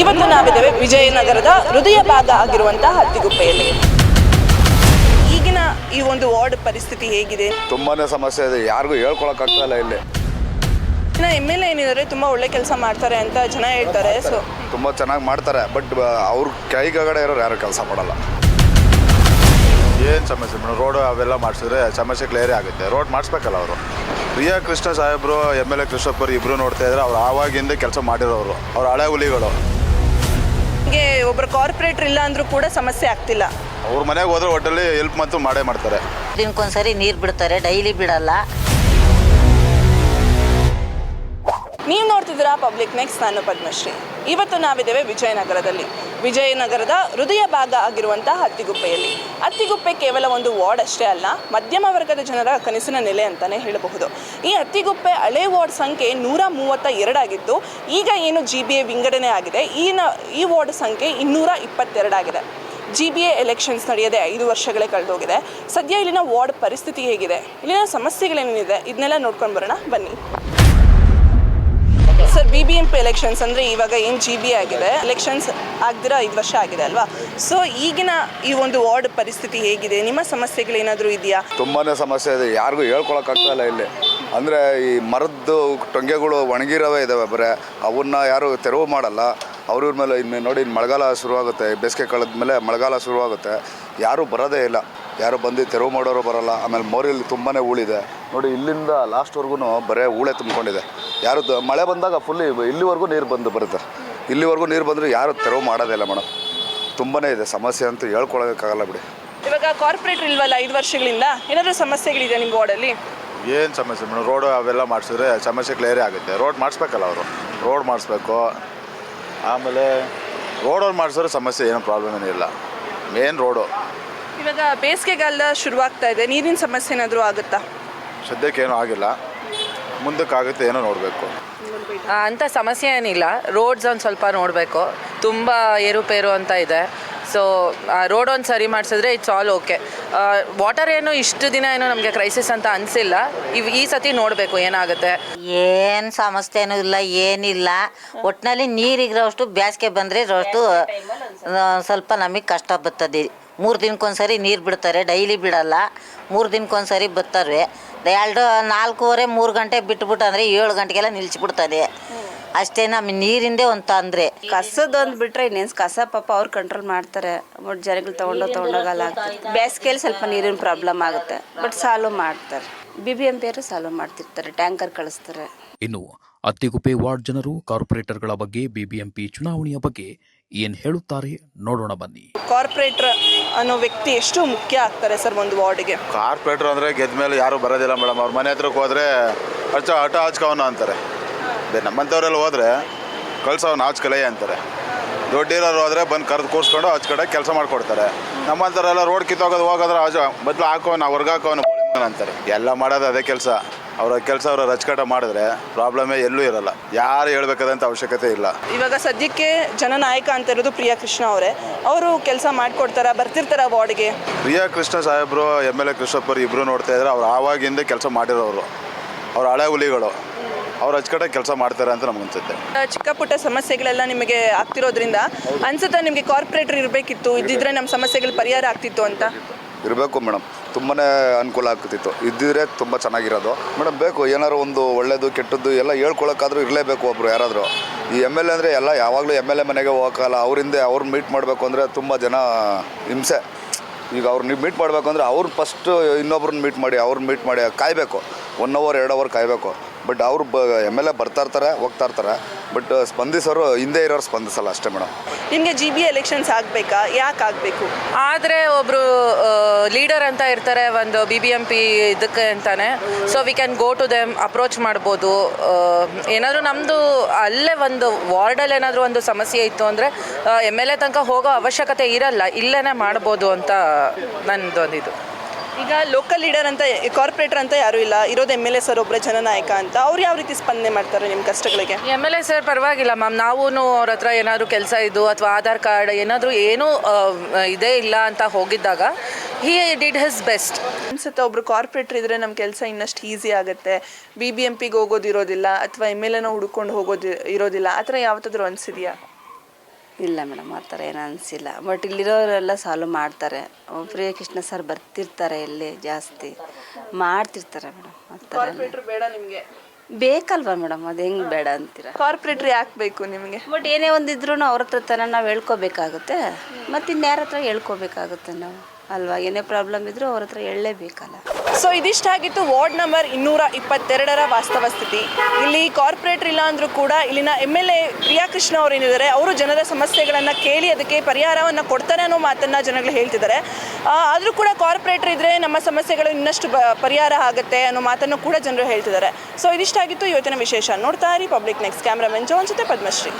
ಇವತ್ತು ನಾವಿದ್ದೇವೆ ವಿಜಯನಗರದ ಹೃದಯ ಭಾಗ ಆಗಿರುವಂತಹ ಹತ್ತಿಗುಪ್ಪೆಯಲ್ಲಿ ಈಗಿನ ಈ ಒಂದು ವಾರ್ಡ್ ಪರಿಸ್ಥಿತಿ ಹೇಗಿದೆ? ತುಂಬಾನೇ ಸಮಸ್ಯೆ ಇದೆ ಯಾರಿಗೂ ಹೇಳ್ಕೊಳಕ್ಕಾಗ್ತಾ ಇಲ್ಲ. ಇಲ್ಲಿ ಇನ್ನು ಎಂ ಎಲ್ ಎ ಏನಿದ್ದಾರೆ ತುಂಬಾ ಒಳ್ಳೆ ಕೆಲಸ ಮಾಡ್ತಾರೆ ಅಂತ ಜನ ಹೇಳ್ತಾರೆ ಸೊ ತುಂಬಾ ಚೆನ್ನಾಗಿ ಮಾಡ್ತಾರೆ ಬಟ್ ಅವ್ರ ಕೈಗಡೆ ಇರೋರು ಯಾರು ಕೆಲಸ ಮಾಡಲ್ಲ. ಏನು ಸಮಸ್ಯೆ ಮೇಡಮ್? ರೋಡ್ ಅವೆಲ್ಲ ಮಾಡಿಸಿದ್ರೆ ಸಮಸ್ಯೆ ಕ್ಲಿಯರ್ ಆಗುತ್ತೆ. ರೋಡ್ ಮಾಡಿಸ್ಬೇಕಲ್ಲ ಅವರು. ಪ್ರಿಯಾ ಕೃಷ್ಣ ಸಾಹೇಬ್ರು ಎಂ ಎಲ್ ಎ ಕೃಷ್ಣಪ್ಪರು ಇಬ್ಬರು ನೋಡ್ತಾ ಇದ್ರೆ ಅವ್ರು ಆವಾಗಿಂದ ಕೆಲಸ ಮಾಡಿರೋರು. ಅವ್ರ ಹಳೆ ಹುಲಿಗಳು. ನಿಮಗೆ ಒಬ್ಬರು ಕಾರ್ಪೊರೇಟರ್ ಇಲ್ಲ ಅಂದ್ರೂ ಕೂಡ ಸಮಸ್ಯೆ ಆಗ್ತಿಲ್ಲ. ಅವ್ರ ಮನೆಗೆ ಹೋದ್ರೆ ಒಟ್ಟಲ್ಲಿ ಹೆಲ್ಪ್ ಮತ್ತು ಮಾಡೇ ಮಾಡ್ತಾರೆ. ದಿನಕ್ಕೊಂದ್ಸರಿ ನೀರು ಬಿಡ್ತಾರೆ ಡೈಲಿ ಬಿಡಲ್ಲ. ನೀವು ನೋಡ್ತಿದ್ದೀರಾ ಪಬ್ಲಿಕ್ ನೆಕ್ಸ್ಟ್ ನಾನು ಪದ್ಮಶ್ರೀ. ಇವತ್ತು ನಾವಿದ್ದೇವೆ ವಿಜಯನಗರದಲ್ಲಿ. ವಿಜಯನಗರದ ಹೃದಯ ಭಾಗ ಆಗಿರುವಂತಹ ಹತ್ತಿಗುಪ್ಪೆಯಲ್ಲಿ. ಹತ್ತಿಗುಪ್ಪೆ ಕೇವಲ ಒಂದು ವಾರ್ಡ್ ಅಷ್ಟೇ ಅಲ್ಲ, ಮಧ್ಯಮ ವರ್ಗದ ಜನರ ಕನಸಿನ ನೆಲೆ ಅಂತಲೇ ಹೇಳಬಹುದು. ಈ ಹತ್ತಿಗುಪ್ಪೆ ಹಳೆ ವಾರ್ಡ್ ಸಂಖ್ಯೆ ನೂರ ಮೂವತ್ತ ಎರಡಾಗಿದ್ದು ಈಗ ಏನು ಜಿ ಬಿ ಎ ವಿಂಗಡಣೆ ಆಗಿದೆ, ಈ ನ- ಈ ವಾರ್ಡ್ ಸಂಖ್ಯೆ ಇನ್ನೂರ ಇಪ್ಪತ್ತೆರಡಾಗಿದೆ ಜಿ ಬಿ ಎ ಎಲೆಕ್ಷನ್ಸ್ ನಡೆಯದೆ ಐದು ವರ್ಷಗಳೇ ಕಳೆದೋಗಿದೆ. ಸದ್ಯ ಇಲ್ಲಿನ ವಾರ್ಡ್ ಪರಿಸ್ಥಿತಿ ಹೇಗಿದೆ? ಇಲ್ಲಿನ ಸಮಸ್ಯೆಗಳೇನೇನಿದೆ ಇದನ್ನೆಲ್ಲ ನೋಡ್ಕೊಂಡು ಬರೋಣ. ಬನ್ನಿ. Sir B B M P elections ಅಂದರೆ ಇವಾಗ ಏನು ಜಿ ಬಿ ಆಗಿದೆ? ಎಲೆಕ್ಷನ್ಸ್ ಆಗ್ದಿರ ಐದು ವರ್ಷ ಆಗಿದೆ ಅಲ್ವಾ? ಸೊ ಈಗಿನ ಈ ಒಂದು ವಾರ್ಡ್ ಪರಿಸ್ಥಿತಿ ಹೇಗಿದೆ? ನಿಮ್ಮ ಸಮಸ್ಯೆಗಳೇನಾದರೂ ಇದೆಯಾ? ತುಂಬಾ ಸಮಸ್ಯೆ ಇದೆ. ಯಾರಿಗೂ ಹೇಳ್ಕೊಳಕ್ಕಾಗ್ತಾ ಇಲ್ಲ ಇಲ್ಲಿ. ಅಂದರೆ ಈ ಮರದ್ದು ಟೊಂಗೆಗಳು ಒಣಗಿರೋವೇ ಇದ್ದಾವೆ ಬರೀ. ಅವನ್ನ ಯಾರು ತೆರವು ಮಾಡಲ್ಲ. ಅವ್ರ ಮೇಲೆ ಇನ್ನು ನೋಡಿ ಇನ್ನು ಮಳೆಗಾಲ ಶುರುವಾಗುತ್ತೆ. ಬೇಸಿಗೆ ಕಳೆದ ಮೇಲೆ ಮಳೆಗಾಲ ಶುರುವಾಗುತ್ತೆ. ಯಾರೂ ಬರೋದೇ ಇಲ್ಲ. ಯಾರು ಬಂದು ತೆರವು ಮಾಡೋರು ಬರಲ್ಲ. ಆಮೇಲೆ ಮೋರಿಯಲ್ಲಿ ತುಂಬಾ ಹೂಳಿದೆ ನೋಡಿ ಇಲ್ಲಿಂದ ಲಾಸ್ಟ್ವರೆಗೂ ಬರೀ ಹೂಳೆ ತುಂಬಿಕೊಂಡಿದೆ. ಯಾರು ಮಳೆ ಬಂದಾಗ ಫುಲ್ ಇಲ್ಲಿವರೆಗೂ ನೀರು ಬಂದು ಬರುತ್ತೆ. ಇಲ್ಲಿವರೆಗೂ ನೀರು ಬಂದರೆ ಯಾರು ತೆರವು ಮಾಡೋದೇ ಇಲ್ಲ ಮೇಡಮ್. ತುಂಬಾ ಇದೆ ಸಮಸ್ಯೆ ಅಂತೂ ಹೇಳ್ಕೊಳಕ್ಕಾಗಲ್ಲ ಬಿಡಿ. ಇವಾಗ ಕಾರ್ಪೊರೇಟ್ ಇಲ್ವಲ್ಲ ಐದು ವರ್ಷಗಳಿಂದ? ಏನಾದರೂ ಸಮಸ್ಯೆಗಳಿದೆ ನಿಮ್ಮ ವಾರ್ಡಲ್ಲಿ ಏನು ಸಮಸ್ಯೆ ಮೇಡಮ್? ರೋಡ್ ಅವೆಲ್ಲ ಮಾಡಿಸಿದ್ರೆ ಸಮಸ್ಯೆ ಕ್ಲಿಯರೇ ಆಗುತ್ತೆ. ರೋಡ್ ಮಾಡಿಸ್ಬೇಕಲ್ಲ ಅವರು. ರೋಡ್ ಮಾಡಿಸ್ಬೇಕು. ಆಮೇಲೆ ರೋಡಲ್ಲಿ ಮಾಡಿಸಿದ್ರೆ ಸಮಸ್ಯೆ ಏನೂ ಪ್ರಾಬ್ಲಮ್ ಏನಿಲ್ಲ ಮೇನ್ ರೋಡು ಇವಾಗ ಬೇಸಿಗೆಗಾಲ ಶುರುವಾಗ್ತಾ ಇದೆ. ನೀರಿನ ಸಮಸ್ಯೆ ಏನಾದರೂ ಆಗುತ್ತಾ? ಸದ್ಯಕ್ಕೆ ಏನೂ ಆಗಿಲ್ಲ. ಮುಂದಕ್ಕೆ ಆಗುತ್ತೆ ಏನೋ ನೋಡಬೇಕು. ಅಂತ ಅಂಥ ಸಮಸ್ಯೆ ಏನಿಲ್ಲ. ರೋಡ್ಸ್ ಒಂದು ಸ್ವಲ್ಪ ನೋಡಬೇಕು. ತುಂಬ ಏರುಪೇರು ಅಂತ ಇದೆ. ಸೊ ರೋಡ್ ಒಂದು ಸರಿ ಮಾಡಿಸಿದ್ರೆ ಇಟ್ಸ್ ಆಲ್ ಓಕೆ ವಾಟರ್ ಏನು ಇಷ್ಟು ದಿನ ಏನು ನಮಗೆ ಕ್ರೈಸಿಸ್ ಅಂತ ಅನಿಸಿಲ್ಲ. ಇವ್ ಈ ಸತಿ ನೋಡಬೇಕು ಏನಾಗುತ್ತೆ. ಏನು ಸಮಸ್ಯೆನೂ ಇಲ್ಲ ಏನಿಲ್ಲ. ಒಟ್ಟಿನಲ್ಲಿ ನೀರಿಗಿರೋಷ್ಟು ಬೇಸಿಗೆ ಬಂದರೆ ಇರೋಷ್ಟು ಸ್ವಲ್ಪ ನಮಗೆ ಕಷ್ಟ ಬರ್ತದೆ. ಮೂರು ದಿನಕ್ಕೊಂದ್ಸರಿ ನೀರು ಬಿಡ್ತಾರೆ ಡೈಲಿ ಬಿಡಲ್ಲ. ಮೂರು ದಿನಕ್ಕೊಂದ್ಸರಿ ಬತ್ತಾರೆ ಎರಡು ನಾಲ್ಕೂವರೆ ಮೂರು ಗಂಟೆ ಬಿಟ್ಬಿಟ್ಟು ಅಂದರೆ ಏಳು ಗಂಟೆಗೆಲ್ಲ ನಿಲ್ಸಿಬಿಡ್ತದೆ. ಅಷ್ಟೇ ನಮ್ಮ ನೀರಿಂದೇ ಒಂದು ತೊಂದರೆ. ಕಸದೊಂದು ಬಿಟ್ರೆ ಇನ್ನೇನು ಕಸ ಪಾಪ ಅವ್ರು ಕಂಟ್ರೋಲ್ ಮಾಡ್ತಾರೆ. ಬಟ್ ಜನಗಳು ತೊಗೊಂಡು ತೊಗೊಂಡೋಗಲ್ಲ ಬೇಸಿಗೆಯಲ್ಲಿ ಸ್ವಲ್ಪ ನೀರಿನ ಪ್ರಾಬ್ಲಮ್ ಆಗುತ್ತೆ. ಬಟ್ ಸಾಲ್ವ್ ಮಾಡ್ತಾರೆ. ಬಿ ಬಿ ಎಂ ಪಿಯವರು ಸಾಲ್ವ್ ಮಾಡ್ತಿರ್ತಾರೆ ಟ್ಯಾಂಕರ್ ಕಳಿಸ್ತಾರೆ. ಇನ್ನು ಅತ್ತಿಗುಪ್ಪೆ ವಾರ್ಡ್ ಜನರು ಕಾರ್ಪೊರೇಟರ್ಗಳ ಬಗ್ಗೆ ಬಿಬಿಎಂಪಿ ಚುನಾವಣೆಯ ಬಗ್ಗೆ ಏನ್ ಹೇಳುತ್ತಾರೆ ನೋಡೋಣ ಬನ್ನಿ. ಕಾರ್ಪೊರೇಟರ್ ಅನ್ನೋ ವ್ಯಕ್ತಿ ಎಷ್ಟು ಮುಖ್ಯ ಆಗ್ತಾರೆ ಸರ್ ಒಂದು ವಾರ್ಡ್ಗೆ. ಕಾರ್ಪೊರೇಟರ್ ಅಂದ್ರೆ ಗೆದ್ದ ಮೇಲೆ ಯಾರೂ ಬರೋದಿಲ್ಲ ಮೇಡಮ್. ಅವ್ರ ಮನೆ ಹತ್ರಕ್ಕೆ ಹೋದ್ರೆ ಅಟ ಹಠ ಹಚ್ಕವನ ಅಂತಾರೆ. ಅದೇ ನಮ್ಮಂಥವ್ರೆಲ್ಲ ಹೋದರೆ ಕಳ್ಸವನ್ನ ಹಚ್ಕಲೇ ಅಂತಾರೆ. ದೊಡ್ಡಿರೋರು ಹೋದ್ರೆ ಬಂದು ಕರೆದು ಕೂರಿಸ್ಕೊಂಡು ಹಚ್ಕಡೆ ಕೆಲಸ ಮಾಡ್ಕೊಡ್ತಾರೆ. ನಮ್ಮಂಥವ್ರೆಲ್ಲ ರೋಡ್ ಕಿತ್ತೋಗೋದು ಹೋಗೋದ್ರೆ ಅಜ ಬದಲು ಹಾಕೋನ ಹೊರ್ಗಾಕೋನು ಹಾಕೋನ ಅಂತಾರೆ. ಎಲ್ಲ ಮಾಡೋದು ಅದೇ ಕೆಲಸ. ಅವ್ರ ಕೆಲಸ ಅವರ ರಚಕಟ ಮಾಡಿದ್ರೆ ಪ್ರಾಬ್ಲಮೇ ಎಲ್ಲೂ ಇರಲ್ಲ. ಯಾರು ಹೇಳ್ಬೇಕಾದಂಥ ಅವಶ್ಯಕತೆ ಇಲ್ಲ. ಇವಾಗ ಸದ್ಯಕ್ಕೆ ಜನನಾಯಕ ಅಂತ ಇರೋದು ಪ್ರಿಯಾ ಕೃಷ್ಣ ಅವರೇ. ಅವರು ಕೆಲಸ ಮಾಡಿಕೊಡ್ತಾರ? ಬರ್ತಿರ್ತಾರ ವಾರ್ಡ್ಗೆ? ಪ್ರಿಯಾ ಕೃಷ್ಣ ಸಾಹೇಬರು ಎಂ ಎಲ್ ಎ ಕೃಷ್ಣಪ್ಪರು ಇಬ್ಬರು ನೋಡ್ತಾ ಇದ್ರೆ ಅವ್ರು ಆವಾಗಿಂದ ಕೆಲಸ ಮಾಡಿರೋರು. ಅವ್ರ ಹಳೆ ಹುಲಿಗಳು. ಅವ್ರು ಅಚ್ಚಕಟ್ಟ ಕೆಲಸ ಮಾಡ್ತಾರೆ ಅಂತ ನಮ್ಗನ್ಸುತ್ತೆ ಚಿಕ್ಕ ಪುಟ್ಟ ಸಮಸ್ಯೆಗಳೆಲ್ಲ ನಿಮಗೆ ಆಗ್ತಿರೋದ್ರಿಂದ ಅನ್ಸುತ್ತಾ ನಿಮಗೆ ಕಾರ್ಪೊರೇಟರ್ ಇರಬೇಕಿತ್ತು? ಇದ್ದಿದ್ರೆ ನಮ್ಮ ಸಮಸ್ಯೆಗಳು ಪರಿಹಾರ ಆಗ್ತಿತ್ತು ಅಂತ? ಇರಬೇಕು ಮೇಡಮ್. ತುಂಬಾ ಅನುಕೂಲ ಆಗ್ತಿತ್ತು. ಇದ್ದಿದ್ರೆ ತುಂಬ ಚೆನ್ನಾಗಿರೋದು. ಮೇಡಮ್, ಬೇಕು. ಏನಾದ್ರು ಒಂದು ಒಳ್ಳೇದು, ಕೆಟ್ಟದ್ದು ಎಲ್ಲ ಹೇಳ್ಕೊಳಕ್ಕಾದ್ರೂ ಇರಲೇಬೇಕು ಒಬ್ರು ಯಾರಾದರೂ. ಈ ಎಂ ಎಲ್ ಎ ಅಂದರೆ ಎಲ್ಲ ಯಾವಾಗಲೂ ಎಂ ಎಲ್ ಎ ಮನೆಗೆ ಹೋಗೋಕ್ಕಲ್ಲ. ಅವರಿಂದ ಅವ್ರು ಮೀಟ್ ಮಾಡಬೇಕು ಅಂದರೆ ತುಂಬ ಜನ ಹಿಂಸೆ. ಈಗ ಅವ್ರು ಮೀಟ್ ಮಾಡಬೇಕು ಅಂದರೆ ಅವ್ರು ಫಸ್ಟು ಇನ್ನೊಬ್ರನ್ನ ಮೀಟ್ ಮಾಡಿ, ಅವ್ರನ್ನ ಮೀಟ್ ಮಾಡಿ ಕಾಯಬೇಕು. ಒನ್ ಅವರ್ ಎರಡು ಅವರ್ ಕಾಯಬೇಕು. ಬಟ್ ಅವ್ರು ಬ ಎಂ ಎಲ್ ಎ ಬರ್ತಾ ಇರ್ತಾರೆ ಹೋಗ್ತಾ ಇರ್ತಾರೆ. ಬಟ್ ಸ್ಪಂದಿಸೋರು ಹಿಂದೆ ಇರೋರು ಸ್ಪಂದಿಸಲ್ಲ ಅಷ್ಟೇ ಮೇಡಮ್ ನಿಮಗೆ ಜಿ ಬಿ ಎಲೆಕ್ಷನ್ಸ್ ಆಗಬೇಕಾ? ಯಾಕೆ ಆಗಬೇಕು? ಆದರೆ ಒಬ್ಬರು ಲೀಡರ್ ಅಂತ ಇರ್ತಾರೆ ಒಂದು ಬಿ ಬಿ ಎಂ ಪಿ ಇದಕ್ಕೆ ಅಂತಾನೆ. So we can go to them approach ಮಾಡ್ಬೋದು. ಏನಾದರೂ ನಮ್ಮದು ಅಲ್ಲೇ ಒಂದು ವಾರ್ಡಲ್ಲಿ ಏನಾದರೂ ಒಂದು ಸಮಸ್ಯೆ ಇತ್ತು ಅಂದರೆ ಎಂ ಎಲ್ ಎ ತನಕ ಹೋಗೋ ಅವಶ್ಯಕತೆ ಇರಲ್ಲ ಇಲ್ಲೇ ಮಾಡ್ಬೋದು ಅಂತ ನನ್ನದೊಂದಿದು ಇದು ಈಗ ಲೋಕಲ್ ಲೀಡರ್ ಅಂತ ಕಾರ್ಪೊರೇಟರ್ ಅಂತ ಯಾರು ಇಲ್ಲ. ಇರೋದು ಎಂ ಎಲ್ ಎ ಸರ್ ಒಬ್ಬರ ಜನನಾಯಕ ಅಂತ. ಅವ್ರು ಯಾವ ರೀತಿ ಸ್ಪಂದನೆ ಮಾಡ್ತಾರೆ ನಿಮ್ಮ ಕಷ್ಟಗಳಿಗೆ? ಎಂ ಎಲ್ ಎ ಸರ್ ಪರವಾಗಿಲ್ಲ ಮ್ಯಾಮ್ ನಾವು ಅವ್ರ ಹತ್ರ ಏನಾದರೂ ಕೆಲಸ ಇದ್ದು ಅಥವಾ ಆಧಾರ್ ಕಾರ್ಡ್ ಏನಾದರೂ ಏನೂ ಇದೇ ಇಲ್ಲ ಅಂತ ಹೋಗಿದ್ದಾಗ ಹಿ ಡಿಡ್ ಹಿಸ್ ಬೆಸ್ಟ್ ಅನ್ಸುತ್ತೆ ಒಬ್ರು ಕಾರ್ಪೊರೇಟರ್ ಇದ್ರೆ ನಮ್ಮ ಕೆಲಸ ಇನ್ನಷ್ಟು ಈಸಿ ಆಗುತ್ತೆ. ಬಿ ಬಿ ಎಂ ಪಿಗೆ ಹೋಗೋದು ಇರೋದಿಲ್ಲ ಅಥವಾ ಎಂ ಎಲ್ ಎನ ಹುಡ್ಕೊಂಡು ಹೋಗೋದು ಇರೋದಿಲ್ಲ. ಆ ಥರ ಯಾವತ್ತಾದ್ರೂ ಅನಿಸಿದೆಯಾ? ಇಲ್ಲ ಮೇಡಮ್ ಆ ಥರ ಏನು ಅನಿಸಿಲ್ಲ. ಬಟ್ ಇಲ್ಲಿರೋರೆಲ್ಲ ಸಾಲ್ವ್ ಮಾಡ್ತಾರೆ. ಪ್ರಿಯ ಕೃಷ್ಣ ಸರ್ ಬರ್ತಿರ್ತಾರೆ ಇಲ್ಲಿ ಜಾಸ್ತಿ. ಮಾಡ್ತಿರ್ತಾರೆ ಮೇಡಮ್ ಆ ಥರ ಎಲ್ಲ. ಕಾರ್ಪೊರೇಟರ್ ಬೇಡ ನಿಮಗೆ. ಬೇಕಲ್ವಾ ಮೇಡಮ್ ಅದು ಹೆಂಗೆ ಬೇಡ ಅಂತೀರ? ಕಾರ್ಪೊರೇಟ್ರಿ ಹಾಕ್ಬೇಕು ಬೇಕು ನಿಮಗೆ? ಬಟ್ ಏನೇ ಒಂದಿದ್ರು ಅವ್ರ ಹತ್ರ ತನ ನಾವು ಹೇಳ್ಕೊಬೇಕಾಗುತ್ತೆ. ಮತ್ತು ಇನ್ಯಾರ ಹತ್ರ ಹೇಳ್ಕೊಬೇಕಾಗುತ್ತೆ ನಾವು. ಅಲ್ವಾ? ಏನೇ ಪ್ರಾಬ್ಲಮ್ ಇದ್ರೂ ಅವ್ರ ಹತ್ರ ಹೇಳಲೇಬೇಕಲ್ಲ. ಸೊ ಇದಿಷ್ಟಾಗಿತ್ತು ವಾರ್ಡ್ ನಂಬರ್ ಇನ್ನೂರ ಇಪ್ಪತ್ತೆರಡರ ವಾಸ್ತವ ಸ್ಥಿತಿ. ಇಲ್ಲಿ ಕಾರ್ಪೊರೇಟರ್ ಇಲ್ಲ ಅಂದರೂ ಕೂಡ ಇಲ್ಲಿನ M L A Priya Krishna ಅವರು ಏನಿದ್ದಾರೆ, ಅವರು ಜನರ ಸಮಸ್ಯೆಗಳನ್ನು ಕೇಳಿ ಅದಕ್ಕೆ ಪರಿಹಾರವನ್ನು ಕೊಡ್ತಾರೆ ಅನ್ನೋ ಮಾತನ್ನು ಜನಗಳು ಹೇಳ್ತಿದ್ದಾರೆ. ಆದರೂ ಕೂಡ ಕಾರ್ಪೊರೇಟರ್ ಇದ್ದರೆ ನಮ್ಮ ಸಮಸ್ಯೆಗಳು ಇನ್ನಷ್ಟು ಪರಿಹಾರ ಆಗುತ್ತೆ ಅನ್ನೋ ಮಾತನ್ನು ಕೂಡ ಜನರು ಹೇಳ್ತಿದ್ದಾರೆ. ಸೊ ಇದಿಷ್ಟಾಗಿತ್ತು ಇವತ್ತಿನ ವಿಶೇಷ. ನೋಡ್ತಾ ಇರಿ ಪಬ್ಲಿಕ್ ನೆಕ್ಸ್ಟ್ ಕ್ಯಾಮ್ರಾಮನ್ ಜೋನ್ ಜೊತೆ ಪದ್ಮಶ್ರೀ.